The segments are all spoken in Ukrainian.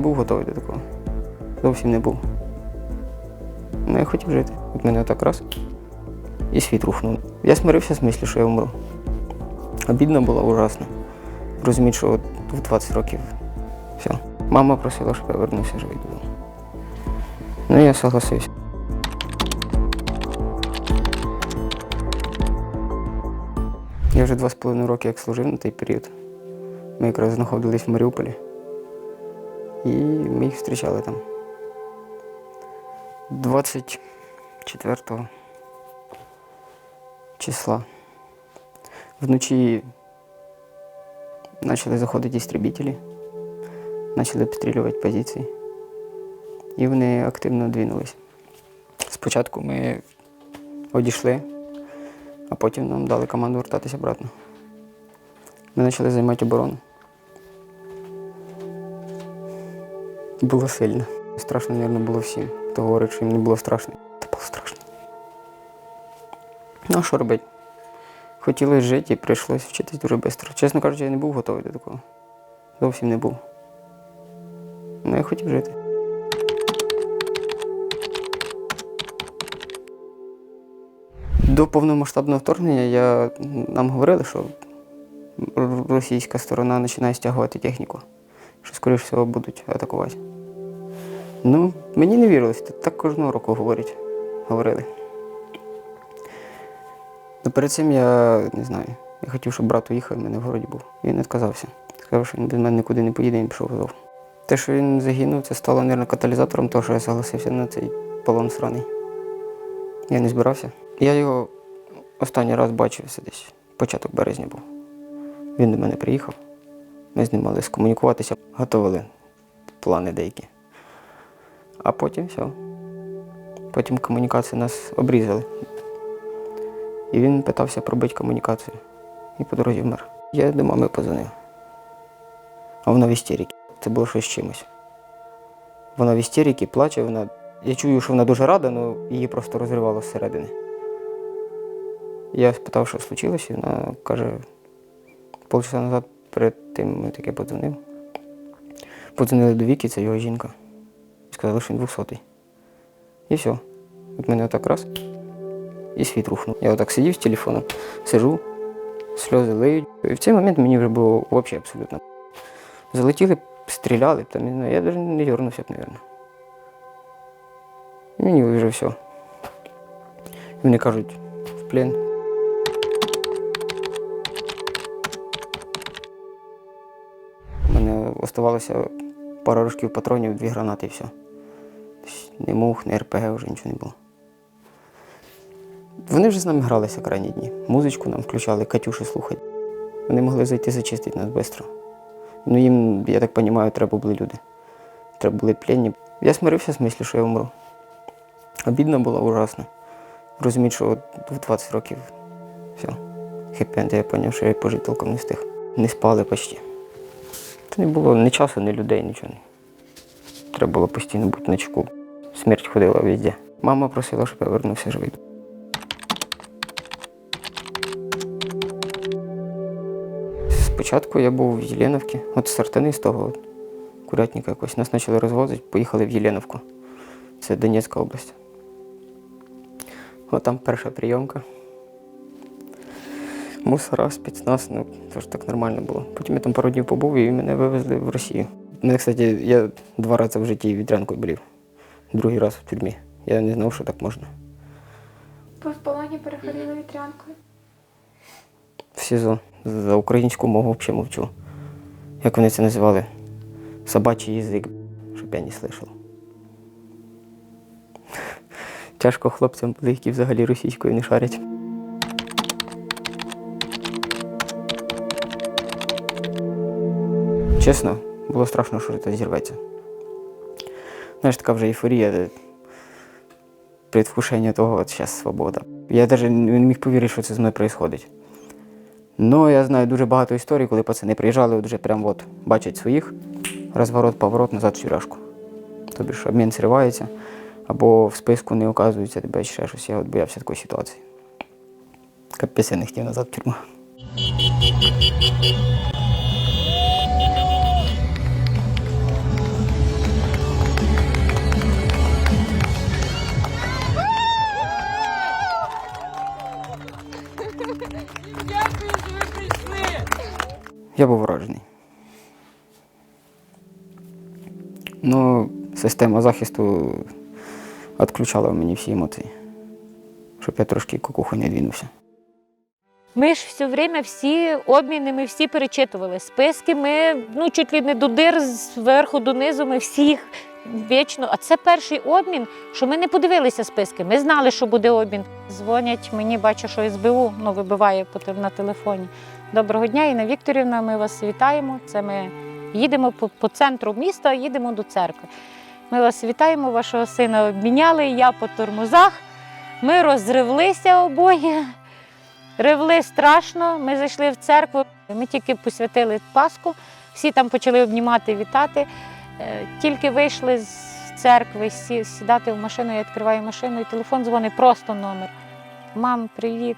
був готовий до такого. Зовсім не був. Ну, я хотів жити. От мене отак раз. І світ рухнув. Я смирився з мислю, що я умру. Обідно було ужасно. Розуміти, що в 20 років все. Мама просила, щоб я вернувся живий додому. Ну, я согласився. Я вже два з половиною роки як служив на той період. Ми якраз знаходились в Маріуполі. І ми їх зустрічали там. 24 числа. Вночі почали заходити істребителі, почали обстрілювати позиції. І вони активно двинулися. Спочатку ми одійшли, а потім нам дали команду вертатися обратно. Ми почали займати оборону. Було сильно. Страшно, мабуть, було всім. Хто говорить, що їм не було страшно. Це було страшно. Ну, а що робити? Хотілося жити і прийшлося вчитись дуже швидко. Чесно кажучи, я не був готовий до такого. Зовсім не був. Ну, я хотів жити. До повномасштабного вторгнення я, нам говорили, що російська сторона починає стягувати техніку, що, скоріш всього, будуть атакувати. Ну, мені не вірилось, так кожного року говорять. Говорили. Ну, перед цим я не знаю. Я хотів, щоб брат уїхав, в мене в городі був. Він відказався. Сказав, що він без мене нікуди не поїде, він пішов Азов. Те, що він загинув, це стало, мабуть, каталізатором того, що я согласився на цей полон сраний. Я не збирався. Я його останній раз бачив це десь початок березня був. Він до мене приїхав. Ми з ним мали скомунікуватися, готували плани деякі. А потім все. Потім комунікації нас обрізали. І він питався пробити комунікацію. І по дорозі вмер. Я до мами позвонив. А вона в істериці. Це було щось чимось. Вона в істериці, плаче, вона. Я чую, що вона дуже рада, але її просто розривало зсередини. Я спитав, що случилося, і вона каже, полчаса назад перед тим таке подзвонив. Подзвонили до Віки, це його жінка. Сказали, що він 200 І все. От мене отак раз. І світ рухнув. Я отак сидів з телефоном, сижу, сльози лиють. І в цей момент мені вже було взагалі абсолютно. Залетіли, стріляли, там, я навіть не дернувся б, мабуть. Мені вже все. І вони кажуть, в плен. У мене оставалося пара рожків патронів, дві гранати і все. Ні мух, ні РПГ вже нічого не було. Вони вже з нами гралися крайні дні. Музичку нам включали, Катюші слухати. Вони могли зайти зачистити нас швидко. Ну їм, я так розумію, треба були люди. Треба були пленні. Я смирився з мислю, що я умру. Обідно було ужасно. Розуміти, що в 20 років все. Хеппі-енд, я зрозумів, що я пожити не встиг. Не спали почти. Та не було ні часу, ні людей, нічого. Треба було постійно бути на чеку. Смерть ходила везде. Мама просила, щоб я вернувся живий. Спочатку я був в Єленовці, от Сартани, з того курятника якось. Нас почали розвозити, поїхали в Єленовку. Це Донецька область. От там перша прийомка. Мусора, спецназ, ну це так нормально було. Потім я там пару днів побув і мене вивезли в Росію. Мене, кстати, я два рази в житті відрянкою болів. Другий раз в тюрмі. Я не знав, що так можна. Ви в полоні переходили вітрянкою. в СІЗО. За українську мову взагалі мовчу. Як вони це називали? Собачий язик, щоб я не слышав. Тяжко хлопцям, які взагалі російською не шарять. Чесно, було страшно, що це зірветься. Знаєш, така вже ейфорія, де предвкушення того, от зараз свобода. Я навіть не міг повірити, що це з мною відбувається. Ну, я знаю дуже багато історій, коли пацани приїжджали, вже прям от бачать своїх, розворот, поворот назад тюряшку. Тобі ж обмін зривається, або в списку не оказується тебе ще щось. Я от боявся такої ситуації. Капець я не хотів назад в тюрму. Я був вражений. Ну, система захисту відключала в мені всі емоції, щоб я трошки кукуху не двинувся. Ми ж все время всі обміни, ми всі перечитували. Списки ми ну чуть ли не до дир зверху донизу. Ми всіх вічно. А це перший обмін, що ми не подивилися списки. Ми знали, що буде обмін. Дзвонять мені, бачу, що СБУ ну, вибиває на телефоні. Доброго дня, Інна Вікторівна. Ми вас вітаємо. Це ми їдемо по, по центру міста, їдемо до церкви. Ми вас вітаємо, вашого сина обміняли. Я по тормозах. Ми розривлися обоє. Ревли страшно. Ми зайшли в церкву. Ми тільки посвятили Пасху, всі там почали обнімати, вітати. Е, Тільки вийшли з церкви, сі- сідати в машину, я відкриваю машину, і телефон дзвонить просто номер. Мам, привіт.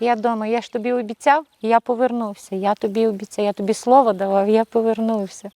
Я вдома, я ж тобі обіцяв, я повернувся. Я тобі обіцяв, я тобі слово давав, я повернувся.